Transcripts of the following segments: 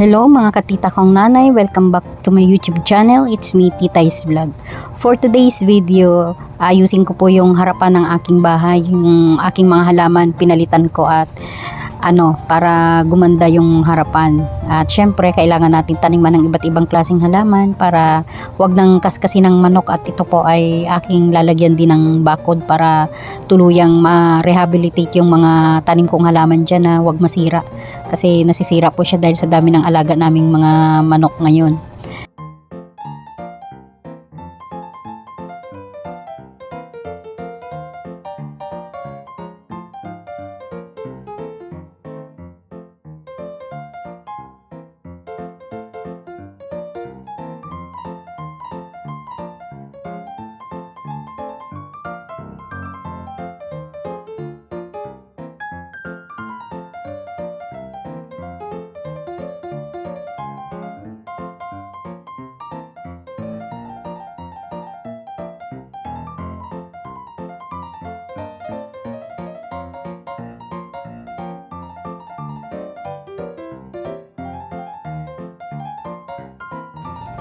Hello mga katita kong nanay, welcome back to my YouTube channel. It's me, Titay's Vlog. For today's video, ayusin ko po yung harapan ng aking bahay, yung aking mga halaman, pinalitan ko at ano, para gumanda yung harapan. At syempre, kailangan natin taniman ng iba't ibang klaseng halaman para wag nang kaskasin ng manok at ito po ay aking lalagyan din ng bakod para tuluyang ma-rehabilitate yung mga tanim kong halaman dyan na wag masira kasi nasisira po siya dahil sa dami ng alaga naming mga manok ngayon.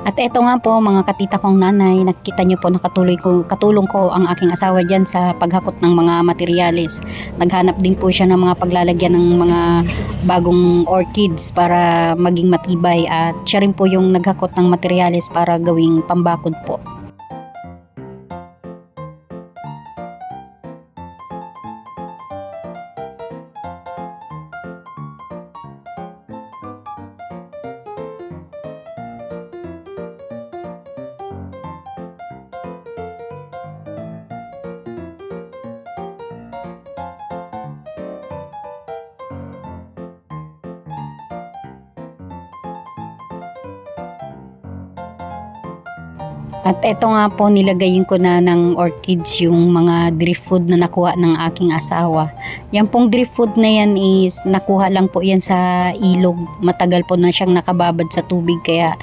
At eto nga po mga katita kong nanay, nakita niyo po nakatuloy ko, katulong ko ang aking asawa dyan sa paghakot ng mga materyales. Naghanap din po siya ng mga paglalagyan ng mga bagong orchids para maging matibay at siya rin po yung naghakot ng materyales para gawing pambakod po. At eto nga po nilagayin ko na ng orchids yung mga drift food na nakuha ng aking asawa. Yan pong drift food na yan is nakuha lang po yan sa ilog. Matagal po na siyang nakababad sa tubig kaya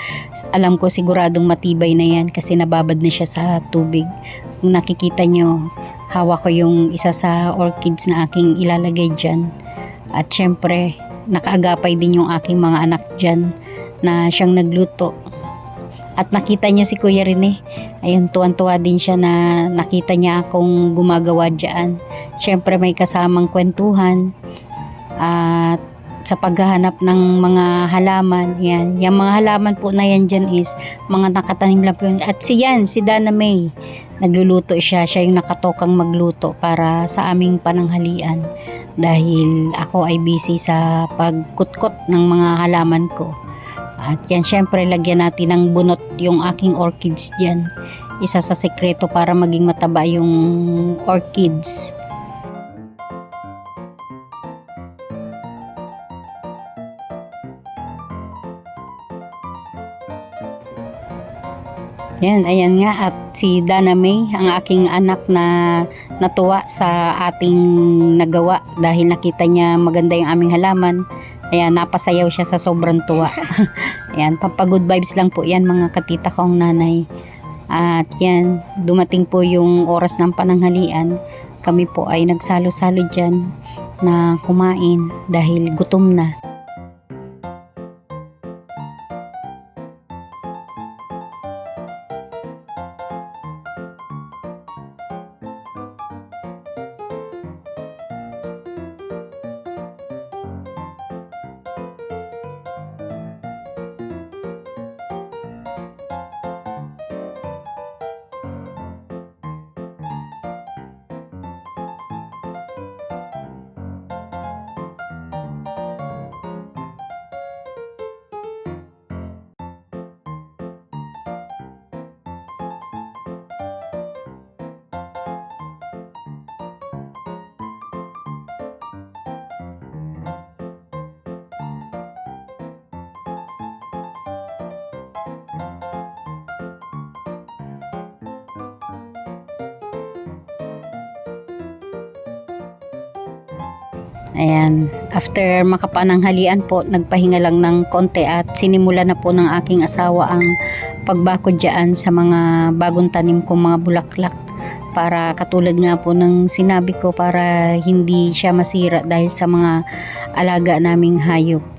alam ko siguradong matibay na yan kasi nababad na siya sa tubig. Kung nakikita nyo, hawak ko yung isa sa orchids na aking ilalagay dyan. At syempre, nakaagapay din yung aking mga anak dyan na siyang nagluto at nakita niyo si Kuya Rene. Ayun, tuwan-tuwa din siya na nakita niya akong gumagawa dyan. Siyempre may kasamang kwentuhan. At sa paghahanap ng mga halaman, yan. Yung mga halaman po na yan dyan is mga nakatanim lang po. At si yan, si Dana May, nagluluto siya. Siya yung nakatokang magluto para sa aming pananghalian. Dahil ako ay busy sa pagkutkot ng mga halaman ko. At yan, syempre, lagyan natin ng bunot yung aking orchids dyan. Isa sa sekreto para maging mataba yung orchids. Yan, ayan nga. At si Dana May, ang aking anak na natuwa sa ating nagawa dahil nakita niya maganda yung aming halaman. Ayan, napasayaw siya sa sobrang tuwa. Ayan, pampagood vibes lang po yan mga katita kong nanay. At yan, dumating po yung oras ng pananghalian. Kami po ay nagsalo-salo dyan na kumain dahil gutom na. Ayan, after makapananghalian po, nagpahinga lang ng konti at sinimula na po ng aking asawa ang pagbakod dyan sa mga bagong tanim kong mga bulaklak para katulad nga po ng sinabi ko para hindi siya masira dahil sa mga alaga naming hayop.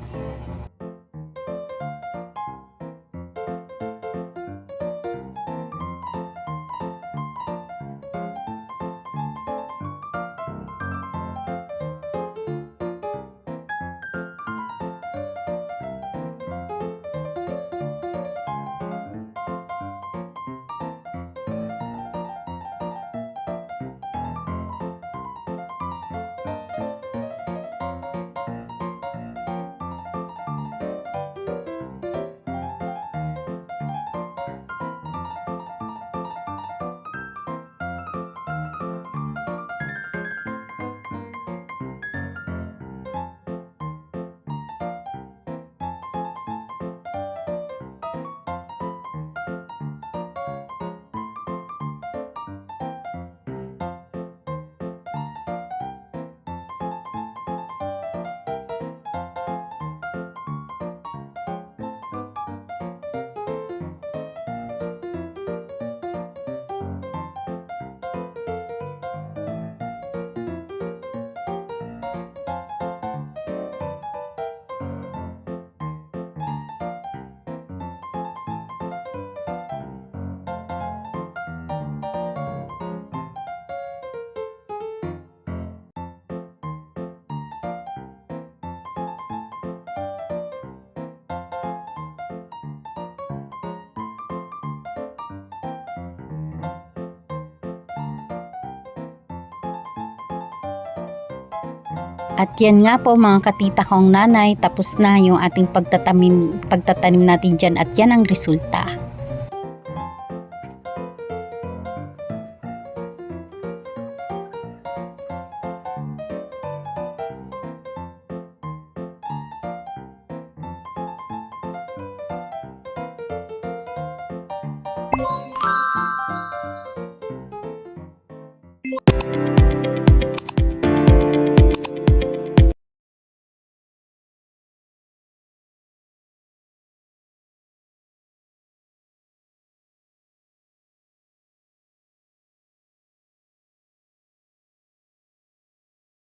At yan nga po mga katita kong nanay, tapos na yung ating pagtatanim, pagtatanim natin dyan at yan ang resulta.